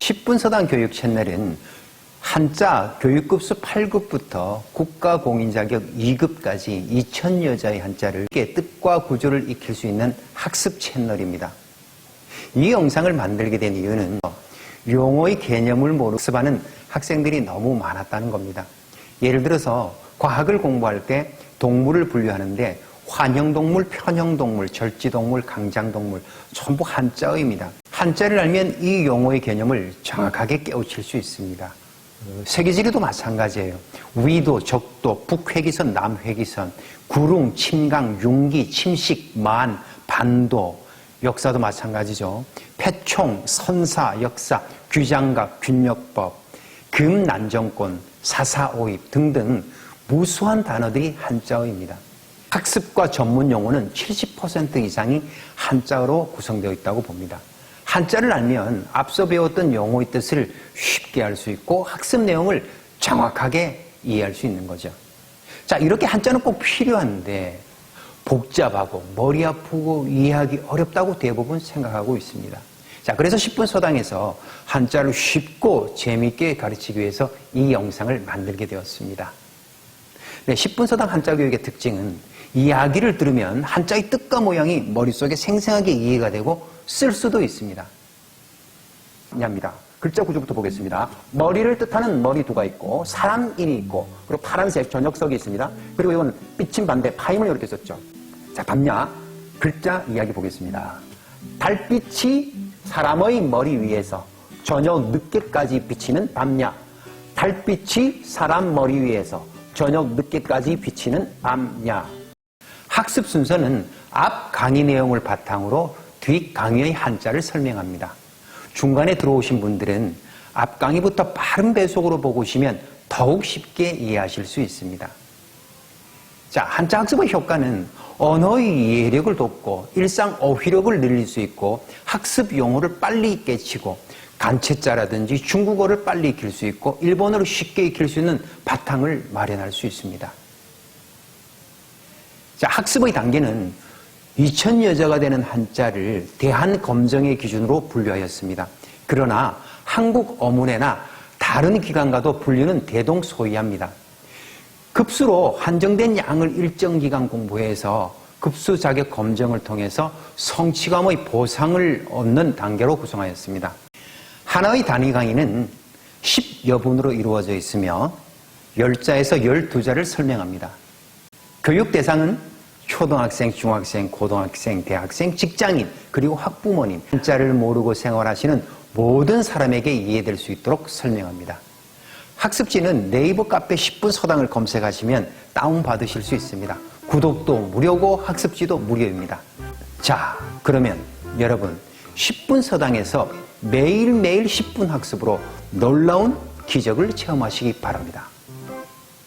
십분 서당 교육 채널은 한자 교육급수 8급부터 국가 공인 자격 2급까지 2천여 자의 한자를 뜻과 구조를 익힐 수 있는 학습 채널입니다. 이 영상을 만들게 된 이유는 용어의 개념을 모르고 학습하는 학생들이 너무 많았다는 겁니다. 예를 들어서 과학을 공부할 때 동물을 분류하는데 환형동물, 편형동물, 절지동물, 강장동물 전부 한자어입니다. 한자를 알면 이 용어의 개념을 정확하게 깨우칠 수 있습니다. 어, 세계지리도 마찬가지예요. 위도, 적도, 북회기선, 남회기선, 구릉, 침강, 융기, 침식, 만, 반도, 역사도 마찬가지죠. 패총, 선사, 역사, 규장각, 균역법, 금난정권, 사사오입 등등 무수한 단어들이 한자어입니다. 학습과 전문 용어는 70% 이상이 한자어로 구성되어 있다고 봅니다. 한자를 알면 앞서 배웠던 용어의 뜻을 쉽게 알 수 있고 학습 내용을 정확하게 이해할 수 있는 거죠. 자, 이렇게 한자는 꼭 필요한데 복잡하고 머리 아프고 이해하기 어렵다고 대부분 생각하고 있습니다. 자, 그래서 10분 서당에서 한자를 쉽고 재미있게 가르치기 위해서 이 영상을 만들게 되었습니다. 네, 10분 서당 한자 교육의 특징은 이야기를 들으면 한자의 뜻과 모양이 머릿속에 생생하게 이해가 되고 쓸 수도 있습니다. 냐입니다. 글자 구조부터 보겠습니다. 머리를 뜻하는 머리 두가 있고 사람 인이 있고 그리고 파란색 전역석이 있습니다. 그리고 이건 삐친 반대 파임을 이렇게 썼죠. 자, 밤야 글자 이야기 보겠습니다. 달빛이 사람의 머리 위에서 저녁 늦게까지 비치는 밤야. 달빛이 사람 머리 위에서 저녁 늦게까지 비치는 밤야. 학습 순서는 앞 강의 내용을 바탕으로 뒷 강의의 한자를 설명합니다. 중간에 들어오신 분들은 앞 강의부터 빠른 배속으로 보고 오시면 더욱 쉽게 이해하실 수 있습니다. 자, 한자 학습의 효과는 언어의 이해력을 돕고 일상 어휘력을 늘릴 수 있고 학습 용어를 빨리 깨치고 간체자라든지 중국어를 빨리 익힐 수 있고 일본어를 쉽게 익힐 수 있는 바탕을 마련할 수 있습니다. 자, 학습의 단계는 2000여자가 되는 한자를 대한 검정의 기준으로 분류하였습니다. 그러나 한국 어문회나 다른 기관과도 분류는 대동소이합니다. 급수로 한정된 양을 일정 기간 공부해서 급수 자격 검정을 통해서 성취감의 보상을 얻는 단계로 구성하였습니다. 하나의 단위 강의는 10여분으로 이루어져 있으며 10자에서 12자를 설명합니다. 교육 대상은 초등학생, 중학생, 고등학생, 대학생, 직장인, 그리고 학부모님, 한자를 모르고 생활하시는 모든 사람에게 이해될 수 있도록 설명합니다. 학습지는 네이버 카페 10분 서당을 검색하시면 다운받으실 수 있습니다. 구독도 무료고 학습지도 무료입니다. 자, 그러면 여러분 10분 서당에서 매일매일 10분 학습으로 놀라운 기적을 체험하시기 바랍니다.